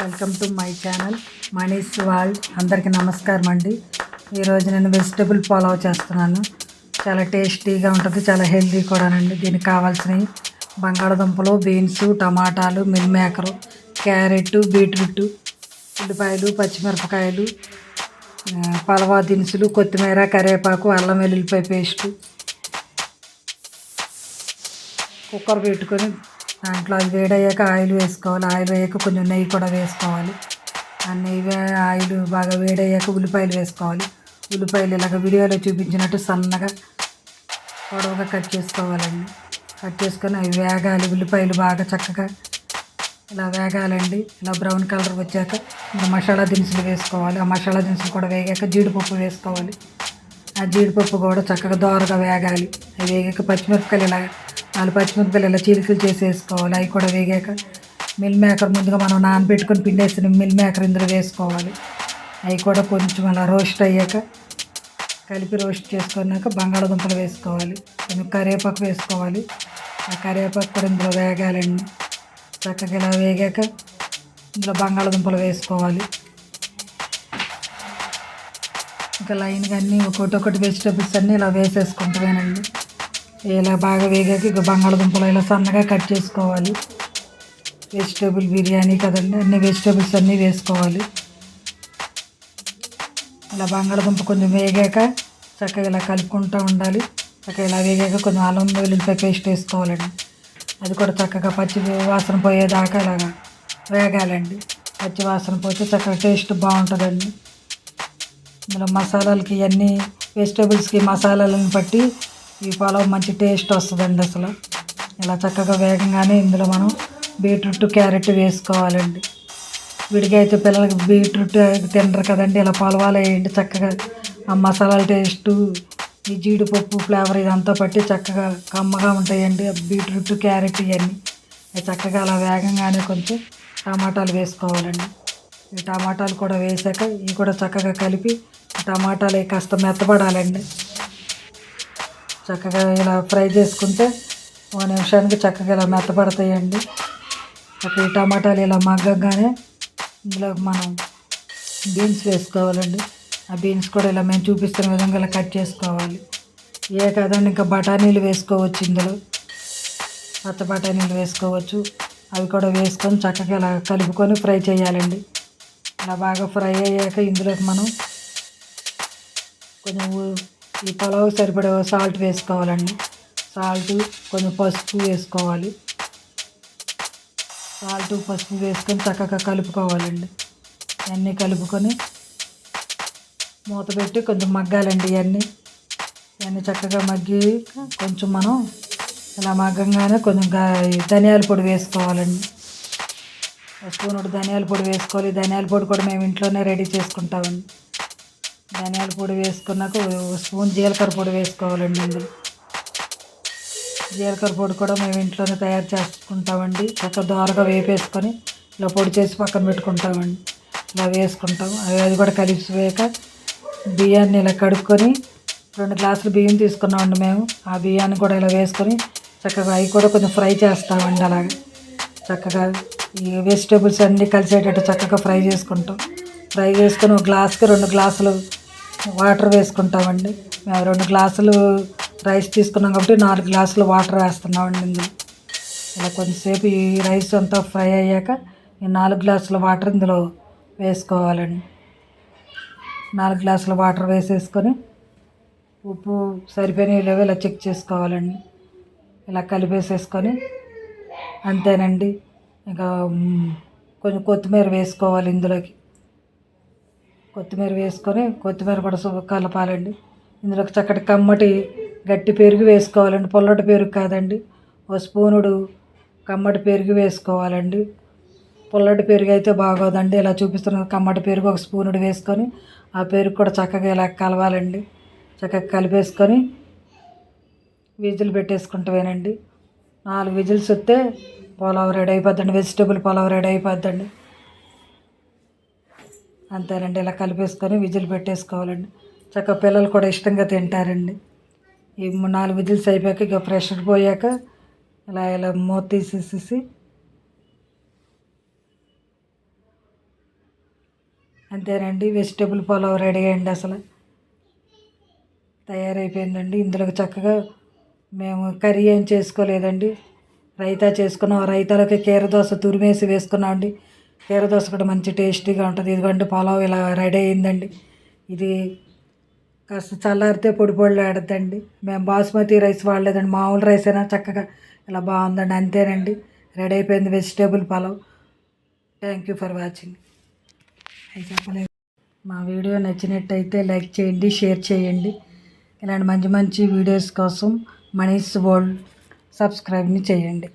Welcome to my channel Manish world అందరికీ నమస్కారం అండి. ఈరోజు నేను వెజిటబుల్ పులావ్ చేస్తున్నాను. చాలా టేస్టీగా ఉంటుంది చాలా హెల్తీ కూడానండి. దీనికి కావాల్సినవి బంగాళదుంపలు బీన్స్ టమాటాలు మిల్ మేకరు క్యారెట్ బీట్రూట్ ఉల్లిపాయలు పచ్చిమిరపకాయలు పలవా దినుసులు కొత్తిమీర కరివేపాకు అల్లం వెల్లుల్లిపాయ పేస్టు కుక్కర్ పెట్టుకొని దాంట్లో అవి వేడయ్యాక ఆయిల్ వేసుకోవాలి. ఆయిల్ వేయక కొంచెం నెయ్యి కూడా వేసుకోవాలి. ఆ నెయ్యి ఆయిల్ బాగా వేడయ్యాక ఉల్లిపాయలు వేసుకోవాలి. ఉల్లిపాయలు ఇలాగ వీడియోలో చూపించినట్టు సన్నగా పొడవుగా కట్ చేసుకోవాలండి. కట్ చేసుకొని అవి వేగాలి. ఉల్లిపాయలు బాగా చక్కగా ఇలా వేగాలండి. ఇలా బ్రౌన్ కలర్ వచ్చాక ఇంకా మసాలా దినుసులు వేసుకోవాలి. ఆ మసాలా దినుసులు కూడా వేగాక జీడిపప్పు వేసుకోవాలి. ఆ జీడిపప్పు కూడా చక్కగా దోరగా వేగాలి. అవి వేగాక పచ్చిమిరపకాయలు ఇలా నాలుగు పచ్చిమిరపకాయలు ఇలా చిలుకలు చేసేసుకోవాలి. అవి కూడా వేగాక మిల్ మేకర్ ముందుగా మనం నానబెట్టుకొని పిండేసిన మిల్ మేకర్ ఇందులో వేసుకోవాలి. అవి కూడా కొంచెం అలా రోస్ట్ అయ్యాక కలిపి రోస్ట్ చేసుకున్నాక బంగాళదుంపలు వేసుకోవాలి. కొంచెం కరివేపాకు వేసుకోవాలి. ఆ కరివేపాకు కూడా ఇందులో వేగాలండి. చక్కగా ఇలా వేగాక ఇందులో బంగాళదుంపలు వేసుకోవాలి. ఇంకా లైన్గా అన్నీ ఒకటి ఒకటి వెజిటబుల్స్ అన్నీ ఇలా వేసేసుకుంటున్నానండి ఇలా బాగా వేగాక ఇక బంగాళదుంపలు ఇలా సన్నగా కట్ చేసుకోవాలి. వెజిటేబుల్ బిర్యానీ కదండి అన్ని వెజిటేబుల్స్ అన్నీ వేసుకోవాలి. ఇలా బంగాళదుంప కొంచెం వేగాక చక్కగా ఇలా కలుపుకుంటూ ఉండాలి. చక్కగా ఇలా వేగాక కొంచెం అల్లం వెల్లుల్లిపాయ పేస్ట్ వేసుకోవాలండి. అది కూడా చక్కగా పచ్చి వాసన పోయేదాకా ఇలాగా వేగాలండి. పచ్చి వాసన పోతే చక్కగా టేస్ట్ బాగుంటుందండి. ఇందులో మసాలాలకి ఇవన్నీ వెజిటేబుల్స్కి మసాలాలను బట్టి ఈ పొలం మంచి టేస్ట్ వస్తుందండి అసలు. ఇలా చక్కగా వేగంగానే ఇందులో మనం బీట్రూట్ క్యారెట్ వేసుకోవాలండి. విడిగా అయితే పిల్లలకి బీట్రూట్ తినరు కదండి ఇలా పొలవాలు వేయండి చక్కగా. ఆ మసాలాల టేస్టు ఈ జీడిపప్పు ఫ్లేవర్ ఇదంతా పట్టి చక్కగా కమ్మగా ఉంటాయండి. బీట్రూట్ క్యారెట్ ఇవన్నీ. చక్కగా అలా వేగంగానే కొంచెం టమాటాలు వేసుకోవాలండి. ఈ టమాటాలు కూడా వేసాక ఇవి కూడా చక్కగా కలిపి టమాటాలు కాస్త మెత్తపడాలండి చక్కగా ఇలా ఫ్రై చేసుకుంటే ఒక నిమిషానికి చక్కగా ఇలా మెత్తపడతాయండి. ఒక ఈ టమాటాలు ఇలా మగ్గగానే ఇందులో మనం బీన్స్ వేసుకోవాలండి. ఆ బీన్స్ కూడా ఇలా మేము చూపిస్తున్న విధంగా ఇలా కట్ చేసుకోవాలి. ఏ కాదండి ఇంకా బఠానీలు వేసుకోవచ్చు ఇందులో. పచ్చ బఠానీలు వేసుకోవచ్చు. అవి కూడా వేసుకొని చక్కగా ఇలా కలుపుకొని ఫ్రై చేయాలండి. ఇలా బాగా ఫ్రై అయ్యాక ఇందులోకి మనం కొంచెం ఈ పొలవు సరిపడే సాల్ట్ వేసుకోవాలండి. సాల్ట్ కొంచెం పసుపు వేసుకోవాలి. సాల్ట్ పసుపు వేసుకొని చక్కగా కలుపుకోవాలండి. ఇవన్నీ కలుపుకొని మూత పెట్టి కొంచెం మగ్గాలండి ఇవన్నీ. ఇవన్నీ చక్కగా మగ్గి కొంచెం మనం ఇలా మగ్గంగానే కొంచెం ధనియాల పొడి వేసుకోవాలండి. ఒక స్పూన్ ధనియాల పొడి వేసుకోవాలి. ధనియాల పొడి కూడా మేము ఇంట్లోనే రెడీ చేసుకుంటామండి. ధనియాల పొడి వేసుకున్నాక స్పూన్ జీలకర్ర పొడి వేసుకోవాలండి ఇందులో జీలకర్ర పొడి కూడా మేము ఇంట్లోనే తయారు చేసుకుంటామండి. చక్కగా దోరగా వేపేసుకొని ఇలా పొడి చేసి పక్కన పెట్టుకుంటామండి. ఇలా వేసుకుంటాం అవి అది కూడా కలిసిపోయాక బియ్యాన్ని ఇలా కడుక్కొని రెండు గ్లాసులు బియ్యం తీసుకున్నామండి మేము. ఆ బియ్యాన్ని కూడా ఇలా వేసుకొని చక్కగా అవి కూడా కొంచెం ఫ్రై చేస్తామండి అలాగే. చక్కగా ఈ వెజిటేబుల్స్ అన్నీ కలిసేటట్టు చక్కగా ఫ్రై చేసుకుంటాం. ఫ్రై చేసుకొని ఒక గ్లాస్కి రెండు గ్లాసులు వాటర్ వేసుకుంటామండి. మేము రెండు గ్లాసులు రైస్ తీసుకున్నాం కాబట్టి నాలుగు గ్లాసులు వాటర్ వేస్తున్నామండి ఇందులో. ఇలా కొంచెంసేపు ఈ రైస్ అంతా ఫ్రై అయ్యాక ఈ నాలుగు గ్లాసుల వాటర్ ఇందులో వేసుకోవాలండి. నాలుగు గ్లాసుల వాటర్ వేసేసుకొని ఉప్పు సరిపోయిన లేవో ఇలా చెక్ చేసుకోవాలండి. ఇలా కలిపేసేసుకొని అంతేనండి. ఇంకా కొంచెం కొత్తిమీర వేసుకోవాలి ఇందులోకి. కొత్తిమీర వేసుకొని కొత్తిమీర కూడా శుభ కలపాలండి. ఇందులోకి చక్కటి కమ్మటి గట్టి పెరుగు వేసుకోవాలండి. పొల్లటి పెరుగు కాదండి. ఓ స్పూనుడు కమ్మటి పెరుగు వేసుకోవాలండి. పుల్లటి పెరుగు అయితే బాగోదండి. ఇలా చూపిస్తున్న కమ్మటి పెరుగు ఒక స్పూనుడు వేసుకొని ఆ పెరుగు కూడా చక్కగా ఇలా కలవాలండి. చక్కగా కలిపేసుకొని విజిల్ పెట్టేసుకుంటామేనండి నాలుగు విజిల్స్ వస్తే పులావ్ రెడీ అయిపోద్దండి. వెజిటేబుల్ పులావ్ రెడీ అయిపోద్దండి. అంతేనండి ఇలా కలిపేసుకొని విజిల్ పెట్టేసుకోవాలండి. చక్కగా పిల్లలు కూడా ఇష్టంగా తింటారండి. ఈ నాలుగు విజిల్స్ అయిపోయాక ఇక ప్రెషర్ పోయాక ఇలా ఇలా మూత తీసేసేసి అంతేనండి వెజిటేబుల్ పులావ్ రెడీ అయ్యండి అసలు. తయారైపోయిందండి. ఇందులోకి చక్కగా మేము కర్రీ ఏం చేసుకోలేదండి. రైతా చేసుకున్నాం. ఆ రైతాలోకి కీర దోశ తురిమేసి వేసుకున్నామండి. కీర దోశ కూడా మంచి టేస్టీగా ఉంటుంది. ఇదిగోండి పులావ్ ఇలా రెడీ అయిందండి ఇది కాస్త చల్లారితే పొడి పొడిలో ఆడద్దండి. మేము బాస్మతి రైస్ వాడలేదండి. మామూలు రైస్ అయినా చక్కగా ఇలా బాగుందండి. అంతేనండి. రెడీ అయిపోయింది vegetable pulao. Thank you for watching అది చెప్పలేదు మా వీడియో నచ్చినట్టయితే లైక్ చేయండి షేర్ చేయండి. ఇలాంటి మంచి మంచి వీడియోస్ కోసం మనీస్ వరల్డ్ సబ్స్క్రైబ్ని చేయండి.